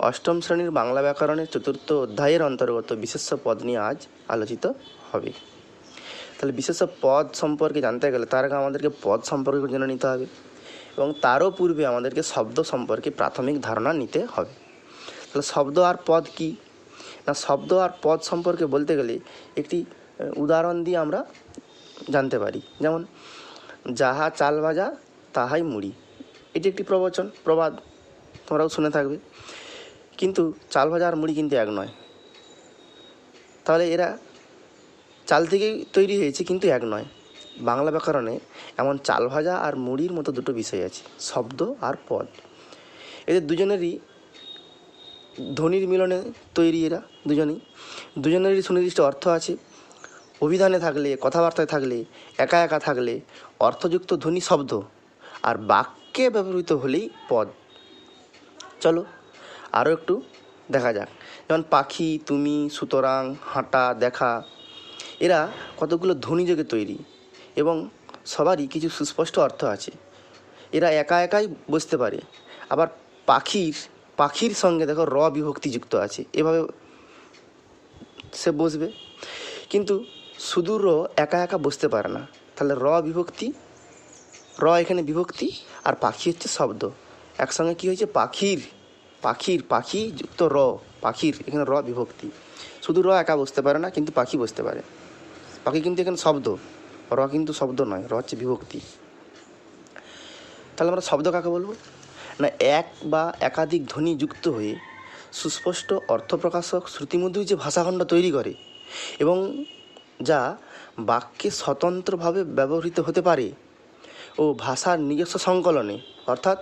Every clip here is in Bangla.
অষ্টম শ্রেণির বাংলা ব্যাকরণের চতুর্থ অধ্যায়ের অন্তর্গত বিশেষ্য পদ নিয়ে আজ আলোচিত হবে। তাহলে বিশেষ্য পদ সম্পর্কে জানতে গেলে তার আগে আমাদেরকে পদ সম্পর্কে জেনে নিতে হবে এবং তারও পূর্বে আমাদেরকে শব্দ সম্পর্কে প্রাথমিক ধারণা নিতে হবে। তাহলে শব্দ আর পদ কি? না, শব্দ আর পদ সম্পর্কে বলতে গেলে একটি উদাহরণ দিয়ে আমরা জানতে পারি। যেমন, যাহা চাল ভাজা, তাহাই মুড়ি। এটি একটি প্রবচন, প্রবাদ, তোমরাও শুনে থাকবে। কিন্তু চাল ভাজা আর মুড়ি কিন্তু এক নয়। তাহলে এরা চাল থেকেই তৈরি হয়েছে কিন্তু এক নয়। বাংলা ব্যাকরণে এমন চাল ভাজা আর মুড়ির মতো দুটো বিষয় আছে, শব্দ আর পদ। এদের দুজনেরই ধ্বনির মিলনে তৈরি এরা, দুজনেই। দুজনেরই সুনির্দিষ্ট অর্থ আছে, অভিধানে থাকলে, কথাবার্তায় থাকলে, একা একা থাকলে অর্থযুক্ত ধ্বনি শব্দ আর বাক্যে ব্যবহৃত হলেই পদ। চলো আরও একটু দেখা যাক। যেমন পাখি, তুমি, সুতরাং, হাঁটা, দেখা, এরা কতগুলো ধ্বনিযোগে তৈরি এবং সবারই কিছু সুস্পষ্ট অর্থ আছে। এরা একা একাই বসতে পারে। আবার পাখির পাখির সঙ্গে দেখো র বিভক্তি যুক্ত আছে। এভাবে সে বসবে। কিন্তু শুধু র একা একা বসতে পারে না। তাহলে র বিভক্তি, র এখানে বিভক্তি আর পাখি হচ্ছে শব্দ। একসঙ্গে কি হয়েছে? পাখির পাখির পাখি যুক্ত র, পাখির, এখানে র বিভক্তি। শুধু র একা বসতে পারে না, কিন্তু পাখি বসতে পারে। পাখি কিন্তু এখানে শব্দ, র কিন্তু শব্দ নয়, র হচ্ছে বিভক্তি। তাহলে আমরা শব্দ কাকে বলব? না, এক বা একাধিক ধ্বনি যুক্ত হয়ে সুস্পষ্ট অর্থপ্রকাশক শ্রুতিমধুর যে ভাষাখণ্ড তৈরি করে এবং যা বাক্যে স্বতন্ত্রভাবে ব্যবহৃত হতে পারে ও ভাষার নিজস্ব সংকলনে, অর্থাৎ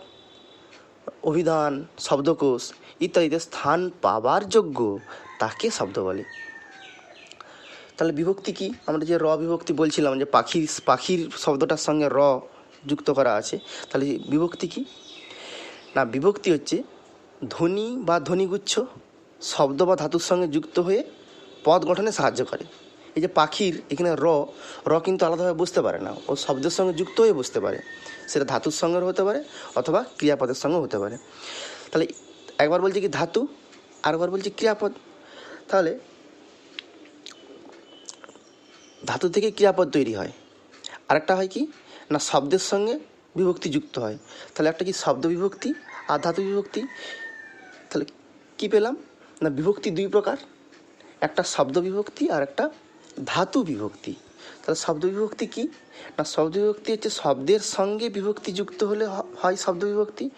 অভিধান, শব্দকোষ ইত্যাদিতে স্থান পাবার যোগ্য তাকে শব্দ বলে। তাহলে বিভক্তি কি? আমরা যে র বিভক্তি বলছিলাম, যে পাখির পাখির শব্দটার সঙ্গে র যুক্ত করা আছে, তাহলে বিভক্তি কি? না, বিভক্তি হচ্ছে ধ্বনি বা ধ্বনিগুচ্ছ শব্দ বা ধাতুর সঙ্গে যুক্ত হয়ে পদ গঠনে সাহায্য করে। এই যে পাখির এখানে র র কিন্তু আলাদাভাবে বুঝতে পারে না। ও শব্দের সঙ্গে যুক্ত হয়ে বুঝতে পারে। সেটা ধাতুর সঙ্গে হতে পারে অথবা ক্রিয়াপদের সঙ্গে হতে পারে। তাহলে একবার বলছে কি ধাতু, আরেকবার বলছে ক্রিয়াপদ। তাহলে ধাতু থেকে ক্রিয়াপদ তৈরি হয়। আরেকটা হয় কি? না, শব্দের সঙ্গে বিভক্তি যুক্ত হয়। তাহলে একটা কি শব্দ বিভক্তি আর ধাতু বিভক্তি? তাহলে কি পেলাম? না, বিভক্তি দুই প্রকার। একটা শব্দ বিভক্তি আর একটা ধাতু বিভক্তি। তাহলে শব্দ বিভক্তি কি? না, শব্দ বিভক্তি হচ্ছে শব্দের সঙ্গে বিভক্তি যুক্ত হলে হয় শব্দ বিভক্তি?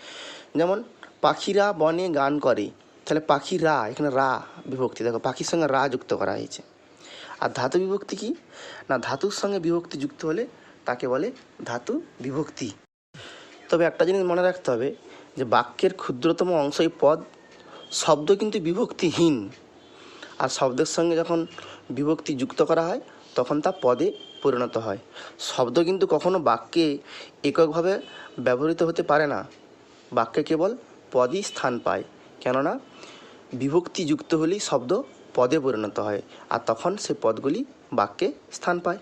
যেমন পাখিরা বনে গান করে, তাহলে পাখিরা, এখানে রা বিভক্তি, দেখো পাখির সঙ্গে রা যুক্ত করা হয়েছে। আর ধাতু বিভক্তি কি? না, ধাতুর সঙ্গে বিভক্তি যুক্ত হলে তাকে বলে ধাতু বিভক্তি। তবে একটা জিনিস মনে রাখতে হবে, যে বাক্যের ক্ষুদ্রতম অংশই পদ, শব্দ কিন্তু বিভক্তিহীন। আর শব্দের সঙ্গে যখন বিভক্তি যুক্ত করা হয়, তখন তা পদে পরিণত হয়। শব্দ কিন্তু কখনো বাক্যে এককভাবে ব্যবহৃত হতে পারে না। বাক্যে কেবল পদই স্থান পায়। কেননা, বিভক্তি যুক্ত হলেই শব্দ পদে পরিণত হয় আর তখন সে পদগুলি বাক্যে স্থান পায়।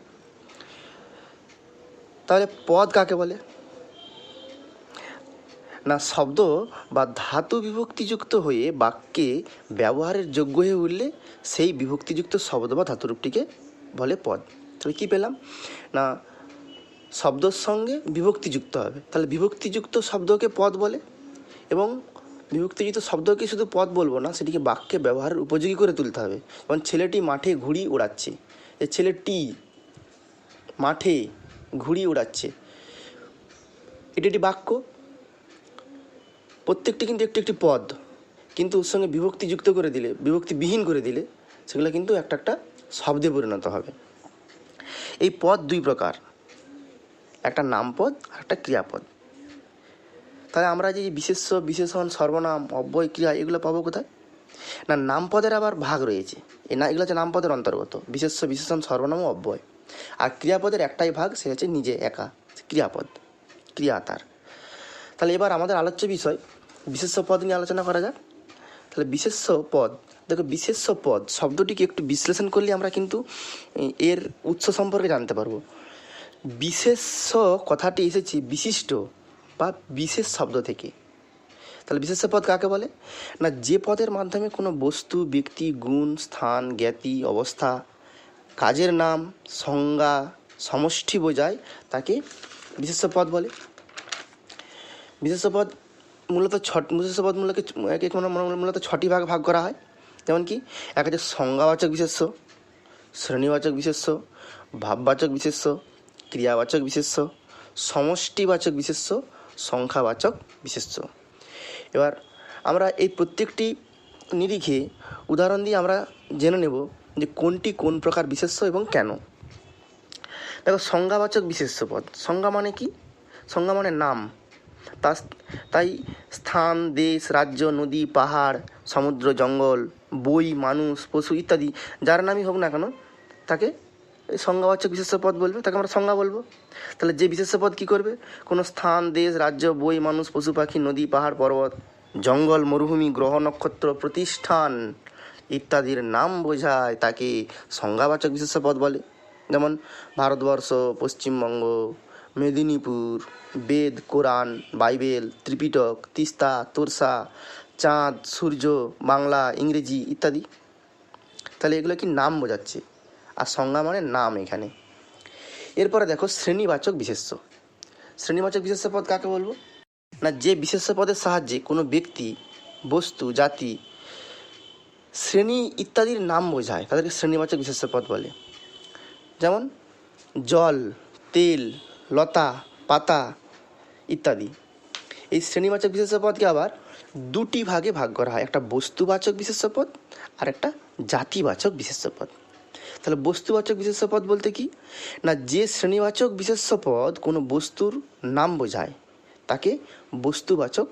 তাহলে পদ কাকে বলে? না শব্দ বা ধাতু বিভক্তিযুক্ত হয়ে বাক্যে ব্যবহারের যোগ্য হয়ে উঠলে সেই বিভক্তিযুক্ত শব্দ বা ধাতুরূপটিকে বলে পদ। তাহলে কী পেলাম? না, শব্দর সঙ্গে বিভক্তিযুক্ত হবে। তাহলে বিভক্তিযুক্ত শব্দকে পদ বলে এবং বিভক্তিযুক্ত শব্দকে শুধু পদ বলব না, সেটিকে বাক্যে ব্যবহারের উপযোগী করে তুলতে হবে। যেমন ছেলেটি মাঠে ঘুড়ি উড়াচ্ছে এ ছেলেটি মাঠে ঘুড়ি উড়াচ্ছে এটি একটি বাক্য। প্রত্যেকটি কিন্তু একটি একটি পদ, কিন্তু ওর সঙ্গে বিভক্তি যুক্ত করে দিলে বিভক্তিবিহীন করে দিলে, সেগুলো কিন্তু একটা একটা শব্দে পরিণত হবে। এই পদ দুই প্রকার, একটা নামপদ আর একটা ক্রিয়াপদ তাহলে আমরা যে বিশেষ্য, বিশেষণ, সর্বনাম, অব্যয়, ক্রিয়া, এগুলো পাবো কোথায়? না নামপদের আবার ভাগ রয়েছে। এই না, এগুলো হচ্ছে নামপদের অন্তর্গত। বিশেষ্য, বিশেষণ, সর্বনাম, অব্যয়। আর ক্রিয়াপদের একটাই ভাগ সে হচ্ছে নিজে একা ক্রিয়াপদ ক্রিয়া তার তাহলে এবার আমাদের আলোচ্য বিষয় বিশেষ্য পদ নিয়ে আলোচনা করা যাক। তাহলে বিশেষ্য পদ, দেখো বিশেষ্য পদ শব্দটিকে একটু বিশ্লেষণ করলে আমরা কিন্তু এর উৎস সম্পর্কে জানতে পারব। বিশেষ্য কথাটি এসেছে বিশিষ্ট বা বিশেষ শব্দ থেকে। তাহলে বিশেষ্য পদ কাকে বলে? না, যে পদের মাধ্যমে কোনো বস্তু, ব্যক্তি, গুণ, স্থান, জ্ঞাতি, অবস্থা, কাজের নাম, সংজ্ঞা, সমষ্টি বোঝায়, তাকে বিশেষ্য পদ বলে। বিশেষ্য পদ মূলত ছট বিশেষ্য পদ মূলকে এক এক মূল- মূলত ছটি ভাগ ভাগ করা হয়। যেমন কি, এক হচ্ছে সংজ্ঞাবাচক বিশেষ্য, শ্রেণীবাচক বিশেষ্য, ভাববাচক বিশেষ্য, ক্রিয়াবাচক বিশেষ্য, সমষ্টিবাচক বিশেষ্য, সংখ্যাবাচক বিশেষ্য। এবার আমরা এই প্রত্যেকটি নিরিখে উদাহরণ দিয়ে আমরা জেনে নেব যে কোনটি কোন প্রকার বিশেষ্য এবং কেন। দেখো, সংজ্ঞাবাচক বিশেষ্য পদ সংজ্ঞা মানে কি? সংজ্ঞা মানে নাম। তা তাই স্থান, দেশ, রাজ্য, নদী, পাহাড়, সমুদ্র, জঙ্গল, বই, মানুষ, পশু ইত্যাদি, যার নামই হোক না কেন, তাকে সংজ্ঞাবাচক বিশেষ্য পদ বলবে, তাকে আমরা সংজ্ঞা বলব। তাহলে যে বিশেষ্য পদ কী করবে? কোনো স্থান, দেশ, রাজ্য, বই, মানুষ, পশু পাখি, নদী, পাহাড়, পর্বত, জঙ্গল, মরুভূমি, গ্রহ, নক্ষত্র, প্রতিষ্ঠান ইত্যাদির নাম বোঝায়, তাকে সংজ্ঞাবাচক বিশেষ্য পদ বলে। যেমন ভারতবর্ষ, পশ্চিমবঙ্গ মেদিনীপুর, বেদ, কোরআন, বাইবেল, ত্রিপিটক, তিস্তা, তোরসা, চাঁদ, সূর্য, বাংলা, ইংরেজি ইত্যাদি। তাহলে এগুলো কি নাম বোঝাচ্ছে? আর সংজ্ঞা মানে নাম এখানে। এরপরে দেখো শ্রেণীবাচক বিশেষ্য। শ্রেণীবাচক বিশেষ্য পদ কাকে বলব? না, যে বিশেষ্য পদের সাহায্যে কোনো ব্যক্তি, বস্তু, জাতি, শ্রেণি ইত্যাদির নাম বোঝায়। তাদেরকে শ্রেণীবাচক বিশেষ্য পদ বলে। যেমন জল, তেল লতা, পাতা ইত্যাদি। এই শ্রেণীবাচক বিশেষ্য পদকে আবার দুটি ভাগে ভাগ করা হয়, একটা বস্তুবাচক বিশেষ্য পদ আর একটা জাতিবাচক বিশেষ্য পদ তাহলে বস্তুবাচক বিশেষ্য পদ বলতে কি? না, যে শ্রেণীবাচক বিশেষ্য পদ কোনো বস্তুর নাম বোঝায়, তাকে বস্তুবাচক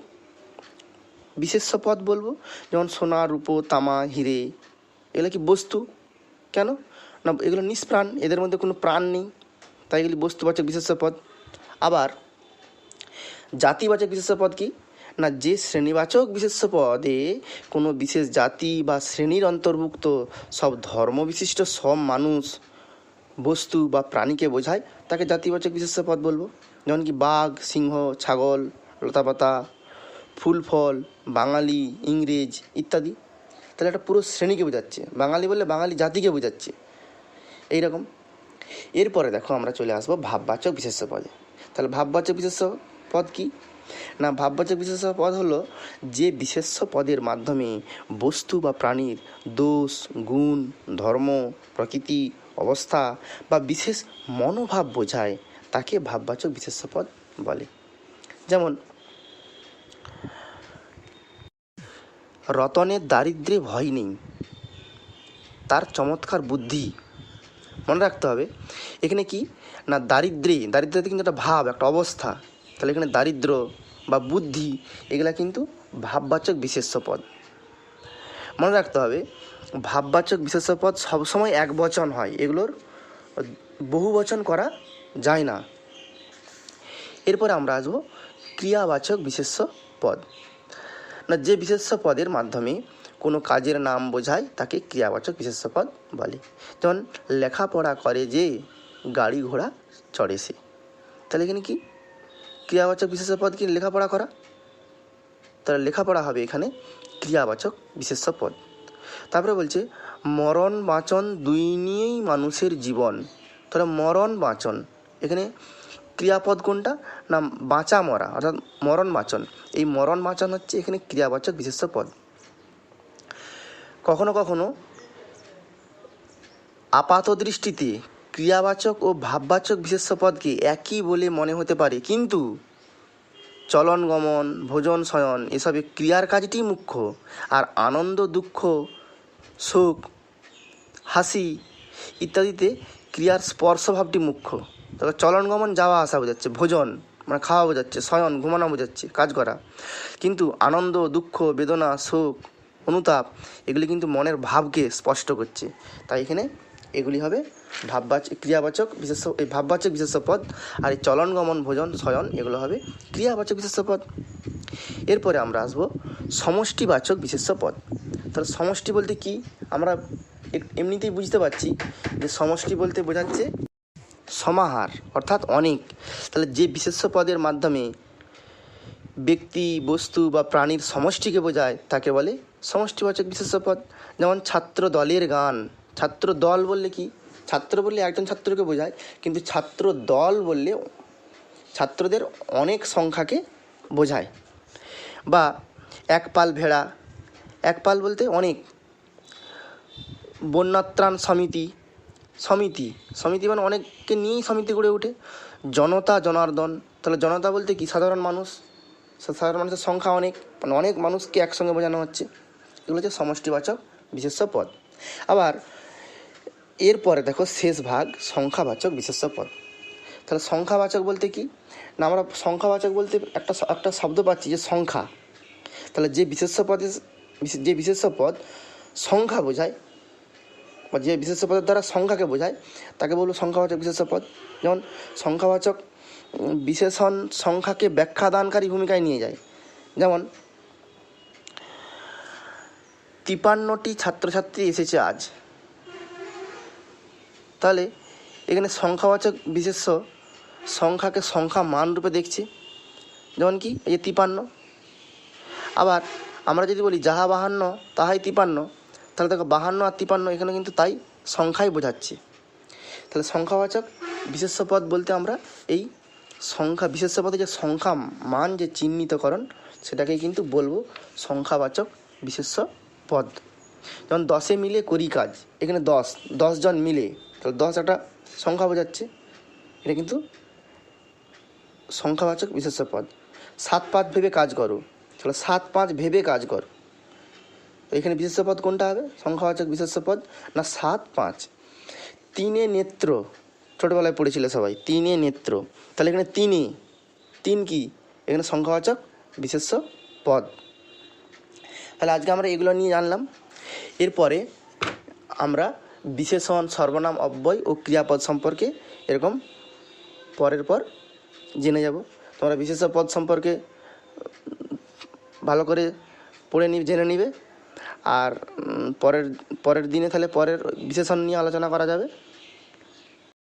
বিশেষ্য পদ বলব। যেমন সোনা, রূপো, তামা, হিরে, এগুলো কি বস্তু? কেন? না, এগুলো নিষ্প্রাণ, এদের মধ্যে কোনো প্রাণ নেই। তাই এগুলি বস্তুবাচক বিশেষ্য পদ। আবার, জাতিবাচক বিশেষ্য পদ কি? না, যে শ্রেণীবাচক বিশেষ্য পদে কোনো বিশেষ জাতি বা শ্রেণির অন্তর্ভুক্ত সব ধর্ম বিশিষ্ট, সব মানুষ, বস্তু বা প্রাণীকে বোঝায়, তাকে জাতিবাচক বিশেষ্য পদ বলব। যেমন কি বাঘ, সিংহ, ছাগল, লতাপাতা ফুল ফল বাঙালি, ইংরেজ ইত্যাদি। তাহলে একটা পুরো শ্রেণীকে বোঝাচ্ছে। বাঙালি বললে বাঙালি জাতিকে বোঝাচ্ছে। এইরকম। এরপরে দেখো আমরা চলে আসব ভাববাচক বিশেষ্য পদে। তাহলে ভাববাচক বিশেষ্য পদ কি? না, ভাববাচক বিশেষ্য পদ হলো যে বিশেষ্য পদের মাধ্যমে বস্তু বা প্রাণীর দোষ, গুণ, ধর্ম, প্রকৃতি, অবস্থা বা বিশেষ মনোভাব বোঝায় তাকে ভাববাচক বিশেষ্য পদ বলে। যেমন, রতনের দারিদ্র্যে ভয় নেই, তার চমৎকার বুদ্ধি মনে রাখতে হবে, এখানে কি? না দারিদ্র্যে দারিদ্র্যতে কিন্তু একটা ভাব, একটা অবস্থা। তাহলে এখানে দারিদ্র বা বুদ্ধি, এগুলা কিন্তু ভাববাচক বিশেষ্য পদ। মনে রাখতে হবে, ভাববাচক বিশেষ্য পদ সবসময় এক বচন হয়, এগুলোর বহু বচন করা যায় না। এরপরে আমরা আসব ক্রিয়াবাচক বিশেষ্য পদ। না, যে বিশেষ্য পদের মাধ্যমে কোনো কাজের নাম বোঝায় তাকে ক্রিয়াবাচক বিশেষ্য পদ বলে। যেমন লেখাপড়া করে যে গাড়ি ঘোড়া চড়ে সে। তাহলে এখানে কি? ক্রিয়াবাচক বিশেষ্য পদ কি লেখাপড়া করা? তাহলে লেখাপড়া হবে এখানে ক্রিয়াবাচক বিশেষ্য পদ। তারপরে বলছে, মরণ বাঁচন দুই নিয়েই মানুষের জীবন। তাহলে মরণ বাঁচন, এখানে ক্রিয়াপদ কোনটা? না, বাঁচা মরা, অর্থাৎ মরণ বাঁচন। এই মরণ বাঁচন হচ্ছে এখানে ক্রিয়াবাচক বিশেষ্য পদ। কখনো কখনো আপাত দৃষ্টিতে ক্রিয়াবাচক ও ভাববাচক বিশেষ্য পদকে একই বলে মনে হতে পারে। কিন্তু চলন গমন, ভোজন শয়ন এসবে ক্রিয়ার কাজটি মুখ্য। আর আনন্দ, দুঃখ সুখ হাসি ইত্যাদিতে ক্রিয়ার স্পর্শভাবটি মুখ্য। তবে চলন গমন যাওয়া আসা বোঝাচ্ছে, ভোজন মানে খাওয়া বোঝাচ্ছে, শয়ন, ঘুমানো বোঝাচ্ছে, কাজ করা। কিন্তু আনন্দ, দুঃখ, বেদনা, শোক অনুতাপ, এগুলি কিন্তু মনের ভাবকে স্পষ্ট করছে। তাই এখানে এগুলি হবে ভাববাচক ক্রিয়াবাচক বিশেষ এই ভাববাচক বিশেষ পদ আর এই চলন গমন ভোজন শয়ন এগুলো হবে ক্রিয়াবাচক বিশেষ পদ। এরপরে আমরা আসব সমষ্টিবাচক বিশেষ্য পদ। তাহলে সমষ্টি বলতে কি? আমরা এমনিতেই বুঝতে পারছি যে সমষ্টি বলতে বোঝাচ্ছে সমাহার, অর্থাৎ অনেক। তাহলে যে বিশেষ্য পদের মাধ্যমে ব্যক্তি, বস্তু বা প্রাণীর সমষ্টিকে বোঝায়, তাকে বলে সমষ্টিবাচক বিশেষ্য পদ, যেমন ছাত্র দলের গান। ছাত্র দল বললে কি? ছাত্র বললে একজন ছাত্রকে বোঝায়, কিন্তু ছাত্র দল বললে ছাত্রদের অনেক সংখ্যাকে বোঝায়। বা এক পাল ভেড়া, এক পাল বলতে অনেক। বন্যাত্রাণ সমিতি সমিতি। সমিতি মানে অনেককে নিয়েই সমিতি গড়ে ওঠে। জনতা, জনার্দন। তাহলে জনতা বলতে কি? সাধারণ মানুষ। সাধারণ মানুষের সংখ্যা অনেক মানে অনেক মানুষকে একসঙ্গে বোঝানো হচ্ছে। এগুলো হচ্ছে সমষ্টিবাচক বিশেষ্য পদ আবার এরপরে দেখো শেষ ভাগ সংখ্যাবাচক বিশেষ্য পদ তাহলে সংখ্যাবাচক বলতে কি? না, আমরা সংখ্যাবাচক বলতে একটা একটা শব্দ পাচ্ছি যে সংখ্যা। তাহলে যে বিশেষ্য পদে যে বিশেষ্য পদ সংখ্যা বোঝায়, বা যে বিশেষ্য পদের দ্বারা সংখ্যাকে বোঝায়, তাকে বলব সংখ্যাবাচক বিশেষ্য পদ যেমন সংখ্যাবাচক বিশেষণ সংখ্যাকে ব্যাখ্যাদানকারী ভূমিকায় নিয়ে যায়। যেমন তিপান্নটি ছাত্রছাত্রী এসেছে আজ। তাহলে এখানে সংখ্যাবাচক বিশেষ্য সংখ্যাকে সংখ্যা মান রূপে দেখছি। যেমন কি, এই যে তিপান্ন। আবার আমরা যদি বলি যাহা বাহান্ন, তাহাই তিপান্ন, তাহলে দেখো বাহান্ন আর তিপান্ন এখানে কিন্তু তাই সংখ্যাই বোঝাচ্ছে। তাহলে সংখ্যাবাচক বিশেষ্য পদ বলতে আমরা এই সংখ্যা বিশেষ্য পদে যে সংখ্যা মান যে চিহ্নিতকরণ, সেটাকেই কিন্তু বলব সংখ্যাবাচক বিশেষ্য পদ। যেমন দশে মিলে করি কাজ, এখানে দশ দশজন মিলে, তাহলে দশ একটা সংখ্যা বোঝাচ্ছে। এটা কিন্তু সংখ্যাবাচক বিশেষ্য পদ। সাত পাঁচ ভেবে কাজ করো, তাহলে সাত পাঁচ ভেবে কাজ করো। এখানে বিশেষ্য পদ কোনটা হবে? সংখ্যাবাচক বিশেষ্য পদ না সাত পাঁচ? তিনে নেত্র, ছোটোবেলায় পড়েছিল সবাই, তিনে নেত্র। তাহলে এখানে তিনে, তিন কি? এখানে সংখ্যাবাচক বিশেষ্য পদ। তাহলে আজকে আমরা এগুলো নিয়ে জানলাম। এরপরে আমরা বিশেষণ, সর্বনাম, অব্যয় ও ক্রিয়াপদ সম্পর্কে এরকম পরের পর জেনে যাব। তোমরা বিশেষ পদ সম্পর্কে ভালো করে পড়ে নি, জেনে নিবে। আর পরের পরের দিনে তাহলে পরের বিশেষণ নিয়ে আলোচনা করা যাবে।